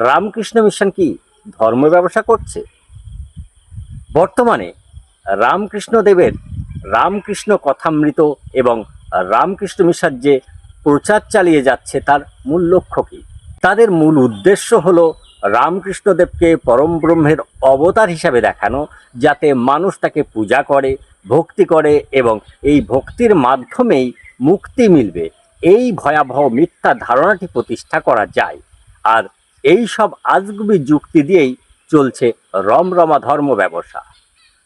Ramakrishna mission কি ধর্ম ব্যবসা করছে? বর্তমানে রামকৃষ্ণ দেবের রামকৃষ্ণ কথামৃত এবং রামকৃষ্ণ মিশন যে প্রচার চালিয়ে যাচ্ছে তার মূল লক্ষ্য কি? তাদের মূল উদ্দেশ্য হলো রামকৃষ্ণদেবকে পরম ব্রহ্মের অবতার হিসাবে দেখানো, যাতে মানুষ তাকে পূজা করে, ভক্তি করে এবং এই ভক্তির মাধ্যমেই মুক্তি মিলবে। এই ভয়াবহ মিথ্যা ধারণাটি প্রতিষ্ঠা করা যায়। আর এই সব আজগুবি যুক্তি দিয়েই চলছে রমরমা ধর্ম ব্যবসা।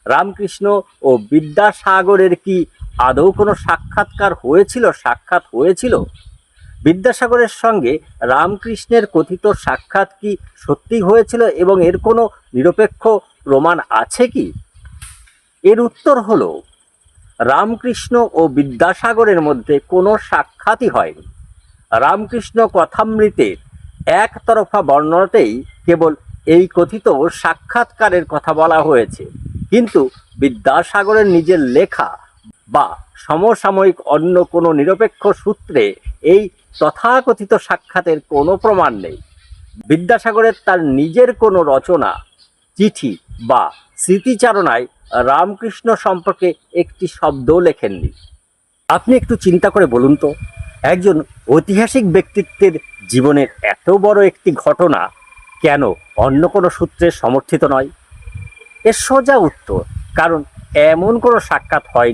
রামকৃষ্ণ ও বিদ্যাসাগরের কি আদৌ কোনো সাক্ষাৎকার হয়েছিল, সাক্ষাৎ হয়েছিল? বিদ্যাসাগরের সঙ্গে রামকৃষ্ণের কথিত সাক্ষাৎ কি সত্যি হয়েছিল এবং এর কোনো নিরপেক্ষ প্রমাণ আছে কি? এর উত্তর হলো, রামকৃষ্ণ ও বিদ্যাসাগরের মধ্যে কোনো সাক্ষাৎই হয়নি। রামকৃষ্ণ কথামৃতের একতরফা বর্ণনাতেই কেবল এই কথিত সাক্ষাৎকারের কথা বলা হয়েছে। কিন্তু বিদ্যাসাগরের নিজের লেখা বা সমসাময়িক অন্য কোনো নিরপেক্ষ সূত্রে এই তথাকথিত সাক্ষাতের কোনো প্রমাণ নেই। বিদ্যাসাগরের তার নিজের কোনো রচনা, চিঠি বা স্মৃতিচারণায় রামকৃষ্ণ সম্পর্কে একটি শব্দও লেখেননি। আপনি একটু চিন্তা করে বলুন তো। একজন ঐতিহাসিক ব্যক্তিত্বের জীবনের এত বড় একটি ঘটনা কেন অন্য কোনো সূত্রে সমর্থিত নয়? এর সোজা উত্তর, কারণ এমন কোনো সাক্ষাৎ হয়নি।